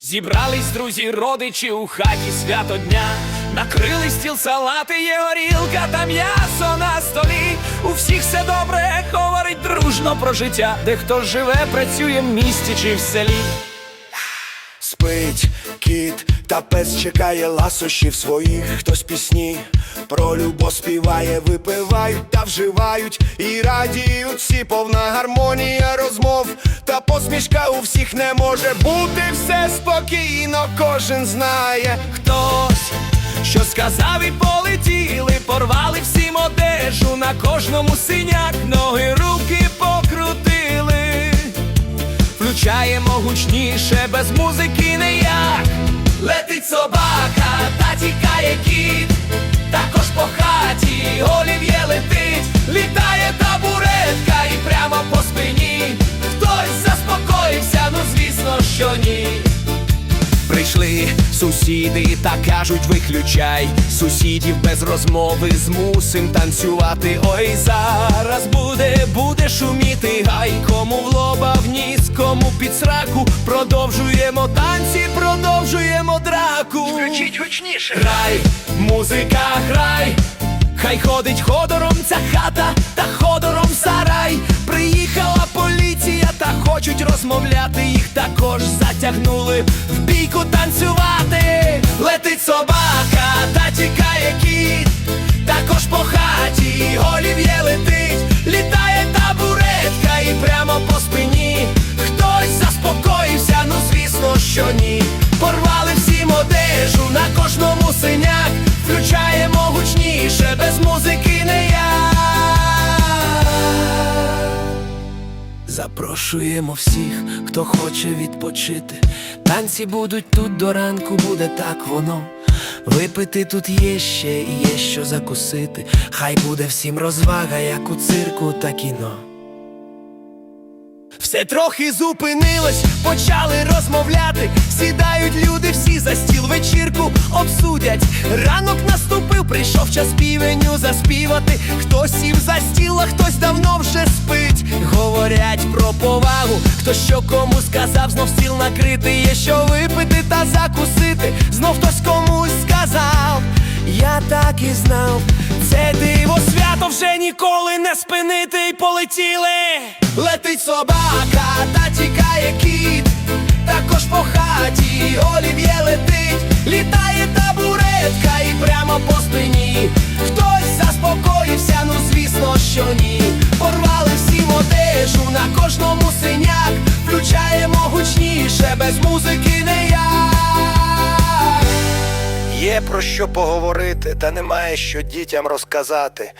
Зібрались друзі, родичі у хаті свято дня. Накрили стіл салати, є горілка та м'ясо на столі. У всіх все добре, говорить дружно про життя, де хто живе, працює в місті чи в селі. Спить кіт та пес чекає ласощів своїх, хтось пісні про любов співає, випивають та вживають і радіють всі повна гармонія розмов та посмішка у всіх не може бути все спокійно, кожен знає. Хтось, що сказав і полетіли, порвали всім одежу, на кожному синяк, ноги, руки покрутили. Включаємо гучніше, без музики ніяк. Летить собака, та тікає кіт, Прийшли сусіди та кажуть, виключай сусідів без розмови змусим танцювати. Ой, зараз буде, буде шуміти, гай кому в лоба вніс, кому під сраку. Продовжуємо танці, продовжуємо драку. Включіть гучніше. Грай, музика, грай. Хай ходить ходором ця хата та ходором сарай. Приїхала хочуть розмовляти. Їх також затягнули в бійку танцювати. Летить собака та тікає кіт. Також по хаті олів'є летить, літає табуретка і прямо по спині. Хтось заспокоївся, ну звісно, що ні. Порвали всім одежу, на кожному синяк. Включаємо гучніше, Запрошуємо всіх, хто хоче відпочити. Танці будуть тут до ранку, буде так воно. Випити тут є ще і є що закусити. Хай буде всім розвага, як у цирку та кіно. Все трохи зупинилось, почали розмовляти. Сідають люди всі за стіл вечірку обсудять. Ранок наступив, прийшов час півеню заспівати. Хтось сів за стіл, а хтось давно вже спить. Говорять про повагу, хто що кому сказав, знов стіл накритий, є що випити та закусити. Знов хтось комусь сказав. Я так і знав, це диво свято вже ніколи не спинити й полетіли. Летить собака, та тікає кіт, також по хаті ні. Порвали всі одежу, на кожному синяк. Включаємо гучніше, без музики не я. Є про що поговорити, та немає що дітям розказати.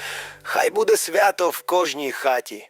Хай буде свято в кожній хаті.